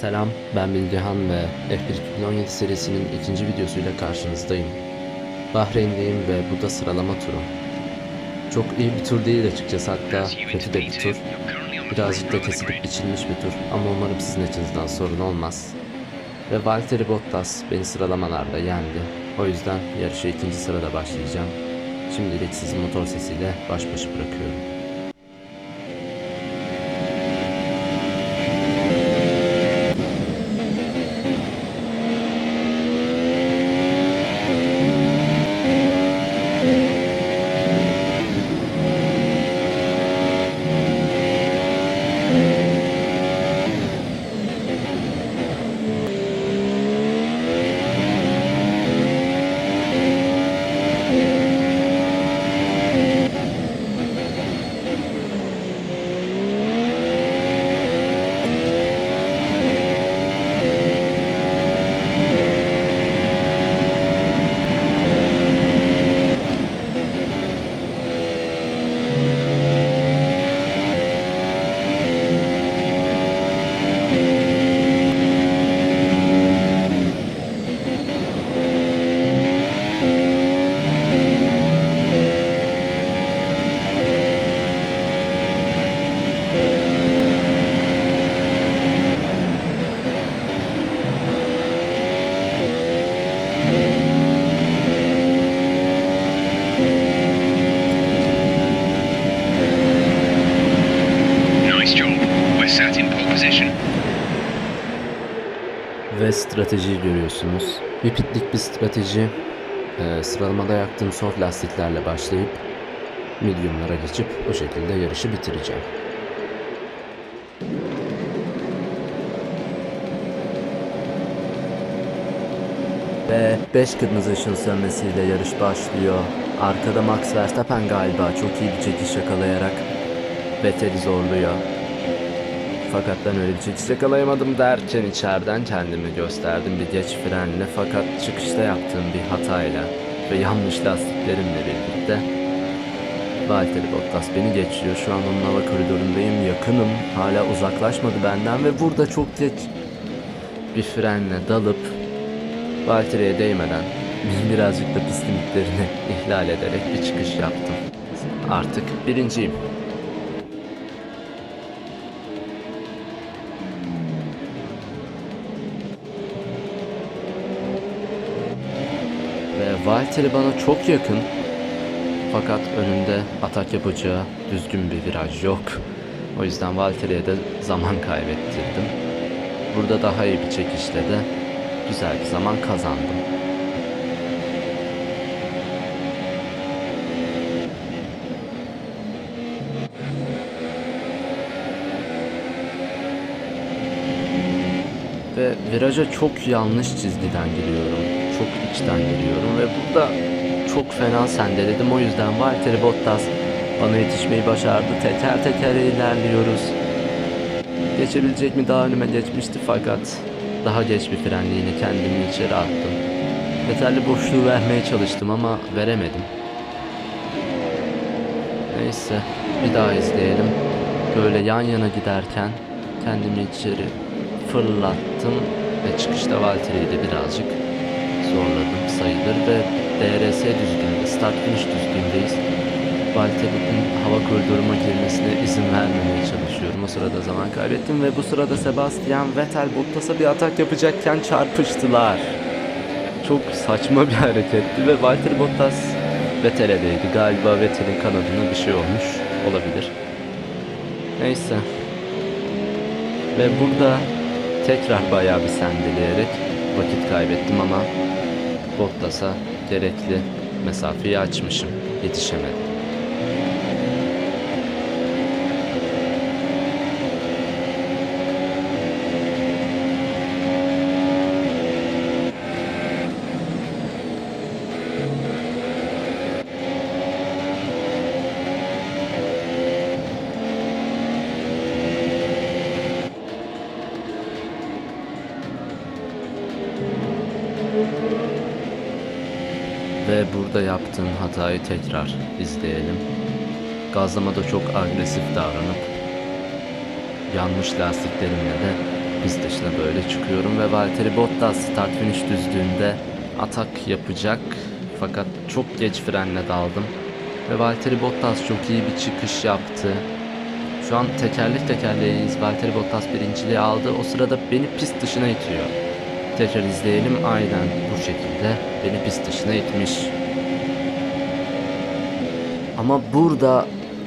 Selam, ben Bilgehan ve F1 2017 serisinin ikinci videosuyla karşınızdayım. Bahreyn'deyim ve bu da sıralama turu. Çok iyi bir tur değil açıkçası hatta kötü de bir tur. Birazcık da kesilip biçilmiş bir tur ama umarım sizin açınızdan sorun olmaz. Ve Valtteri Bottas beni sıralamalarda yendi. O yüzden yarışa ikinci sırada başlayacağım. Şimdilik sizi motor sesiyle baş başa bırakıyorum. Ve stratejiyi görüyorsunuz. Bir pitlik bir strateji. Ee, sıralamada yaktığım soft lastiklerle başlayıp mediumlara geçip o şekilde yarışı bitireceğim. Ve 5 kırmızı ışın sönmesiyle yarış başlıyor. Arkada Max Verstappen galiba çok iyi bir çekiş yakalayarak Vettel'i zorluyor. Fakat ben öyle bir çekiş yakalayamadım derken içeriden kendimi gösterdim bir geç frenle fakat çıkışta yaptığım bir hatayla ve yanlış lastiklerimle birlikte Valtteri Bottas beni geçiyor. Şu an onun hava koridorundayım. Yakınım. Hala uzaklaşmadı benden ve burada çok geç bir frenle dalıp Valtteri'ye değmeden birazcık da pist limitlerini ihlal ederek bir çıkış yaptım. Artık birinciyim. Valtteri bana çok yakın. Fakat önünde atak yapacağı düzgün bir viraj yok. O yüzden Valtteri'ye de zaman kaybettirdim. Burada daha iyi bir çekişle de güzel bir zaman kazandım. Ve viraja çok yanlış çizgiden giriyorum. Çok içten giriyorum ve burada çok fena sendeledim. O yüzden Valtteri Bottas bana yetişmeyi başardı. Teker teker ilerliyoruz. Geçebilecek mi daha önüme geçmişti fakat daha geç bir frenle kendimi içeri attım. Yeterli boşluğu vermeye çalıştım ama veremedim. Neyse bir daha izleyelim. Böyle yan yana giderken kendimi içeri fırlattım ve çıkışta Valtteri'yi de birazcık zorladım sayılır ve DRS düzgünde, start finish düzgündeyiz. Valtteri'nin hava koridoruma girmesine izin vermemeye çalışıyorum. O sırada zaman kaybettim ve bu sırada Sebastian Vettel Bottas'a bir atak yapacakken çarpıştılar. Çok saçma bir hareketti ve Valtteri Bottas Vettel'e değdi. Galiba Vettel'in kanadına bir şey olmuş olabilir. Neyse. Ve burada tekrar bayağı bir sendeleyerek vakit kaybettim ama Bottas'a gerekli mesafeyi açmışım. Yetişemedim. Ve burada yaptığım hatayı tekrar izleyelim. Gazlamada çok agresif davranıp yanmış lastiklerimle de Pist dışına böyle çıkıyorum ve Valtteri Bottas start finish düzlüğünde atak yapacak. Fakat çok geç frenle daldım. Ve Valtteri Bottas çok iyi bir çıkış yaptı. Şu an tekerlek tekerleğiyiz. Valtteri Bottas birinciliği aldı. O sırada beni pist dışına itiyor. Tekrar izleyelim. Aynen bu şekilde beni pist dışına itmiş. Ama burada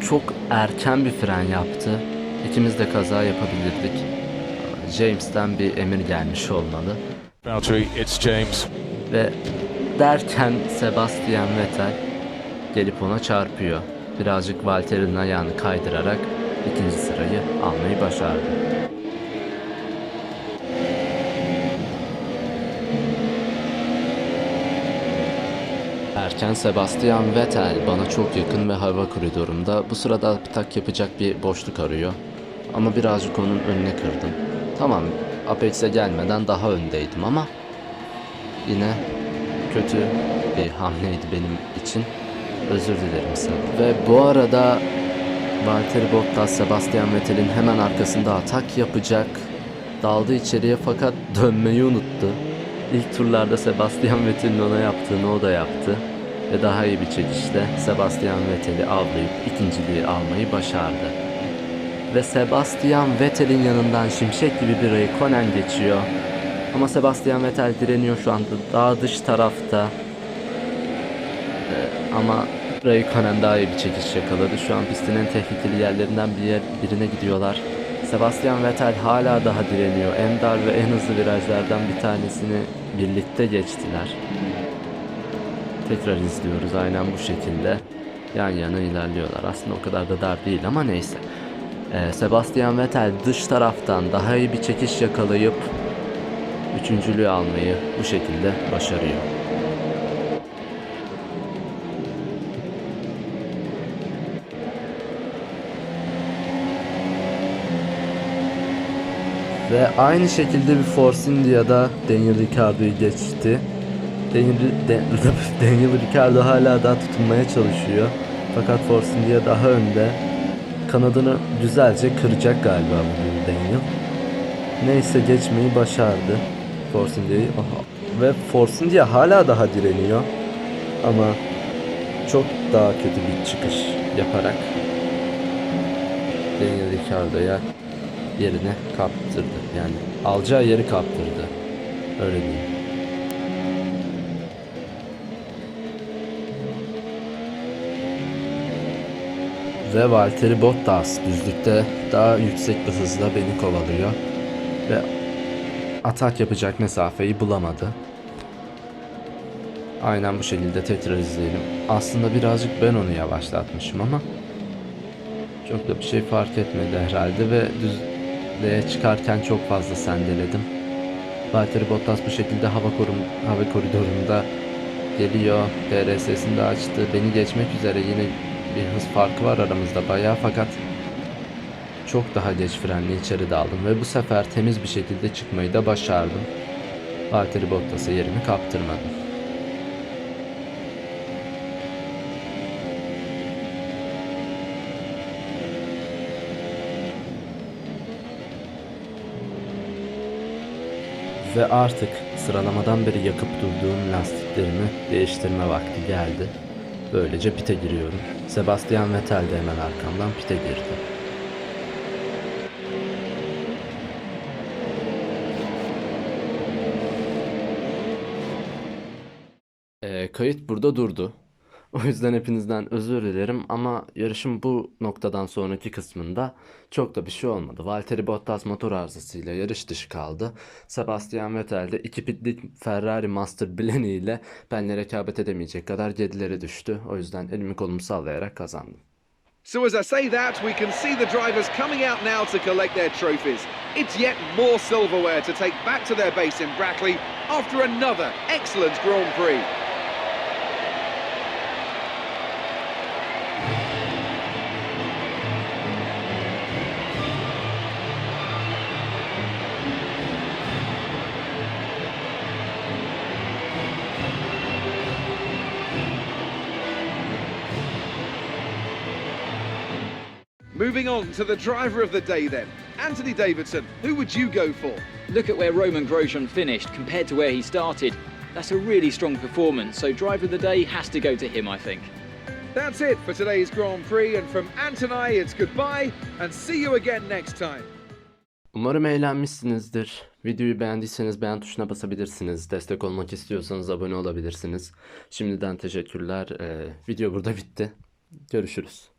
çok erken bir fren yaptı. İkimiz de kaza yapabilirdik. James'ten bir emir gelmiş olmalı. Valtteri, it's James. Ve derken Sebastian Vettel gelip ona çarpıyor. Birazcık Valtteri'nin ayağını kaydırarak ikinci sırayı almayı başardı. Erken Sebastian Vettel bana çok yakın ve hava koridorunda bu sırada atak yapacak bir boşluk arıyor. Ama birazcık onun önüne kırdım. Tamam Apex'e gelmeden daha öndeydim ama yine kötü bir hamleydi benim için. Özür dilerim sana. Ve bu arada Valtteri Bottas Sebastian Vettel'in hemen arkasında atak yapacak. Daldı içeriye fakat dönmeyi unuttu. İlk turlarda Sebastian Vettel'in ona yaptığını o da yaptı. Ve daha iyi bir çekişle Sebastian Vettel'i avlayıp ikinciliği almayı başardı. Ve Sebastian Vettel'in yanından şimşek gibi bir Raikkonen geçiyor. Ama Sebastian Vettel direniyor şu anda. Daha dış tarafta. Ee, ama Raikkonen daha iyi bir çekiş yakaladı. Şu an pistin en tehlikeli yerlerinden bir yer, birine gidiyorlar. Sebastian Vettel hala daha direniyor. En dar ve en hızlı virajlardan bir tanesini birlikte geçtiler. Tekrar izliyoruz aynen bu şekilde. Yan yana ilerliyorlar. Aslında o kadar da dar değil ama neyse. Ee, Sebastian Vettel dış taraftan daha iyi bir çekiş yakalayıp üçüncülüğü almayı bu şekilde başarıyor. Ve aynı şekilde bir Force India'da Daniel Ricciardo'yu geçti. Daniel, Dan- Daniel Ricciardo hala daha tutunmaya çalışıyor. Fakat Force India daha önde. Kanadını güzelce kıracak galiba bugün Daniel. Neyse geçmeyi başardı. Force India'yı. Ve Force India hala daha direniyor. Ama çok daha kötü bir çıkış yaparak Daniel Ricciardo'ya yerine kaptırdı. Yani alacağı yeri kaptırdı. Öyle diyeyim. Ve Valtteri Bottas düzlükte daha yüksek bir hızla beni kovalıyor. Ve atak yapacak mesafeyi bulamadı. Aynen bu şekilde tekrar izleyelim. Aslında birazcık ben onu yavaşlatmışım ama çok da bir şey fark etmedi herhalde ve düzlüğe çıkarken çok fazla sendeledim. Valtteri Bottas bu şekilde hava korum hava koridorunda geliyor. DRS'sini de açtı. Beni geçmek üzere yine bir hız farkı var aramızda bayağı fakat çok daha geç frenle içeri daldım ve bu sefer temiz bir şekilde çıkmayı da başardım. Valtteri Bottas'a yerimi kaptırmadım. Ve artık sıralamadan beri yakıp durduğum lastiklerimi değiştirme vakti geldi. Böylece pite giriyorum. Sebastian Vettel de hemen arkamdan pite girdi. Ee, kayıt burada durdu. O yüzden hepinizden özür dilerim ama yarışın bu noktadan sonraki kısmında çok da bir şey olmadı. Valtteri Bottas motor arızasıyla yarış dışı kaldı. Sebastian Vettel de iki pitlik Ferrari Master Blenny ile benle rekabet edemeyecek kadar gerilere düştü. O yüzden elimi kolumu sallayarak kazandım. So as I say that, we can see the drivers coming out now to collect their trophies. It's yet more silverware to take back to their base in Brackley after another excellent Grand Prix. Moving on to the driver of the day then. Anthony Davidson, who would you go for? Look at where Roman Grosjean finished compared to where he started. That's a really strong performance, so driver of the day has to go to him, I think. That's it for today's Grand Prix, and from Anthony, it's goodbye and see you again next time. Umarım eğlenmişsinizdir. Videoyu beğendiyseniz beğen tuşuna basabilirsiniz. Destek olmak istiyorsanız abone olabilirsiniz. Şimdiden teşekkürler. Ee, video burada bitti. Görüşürüz.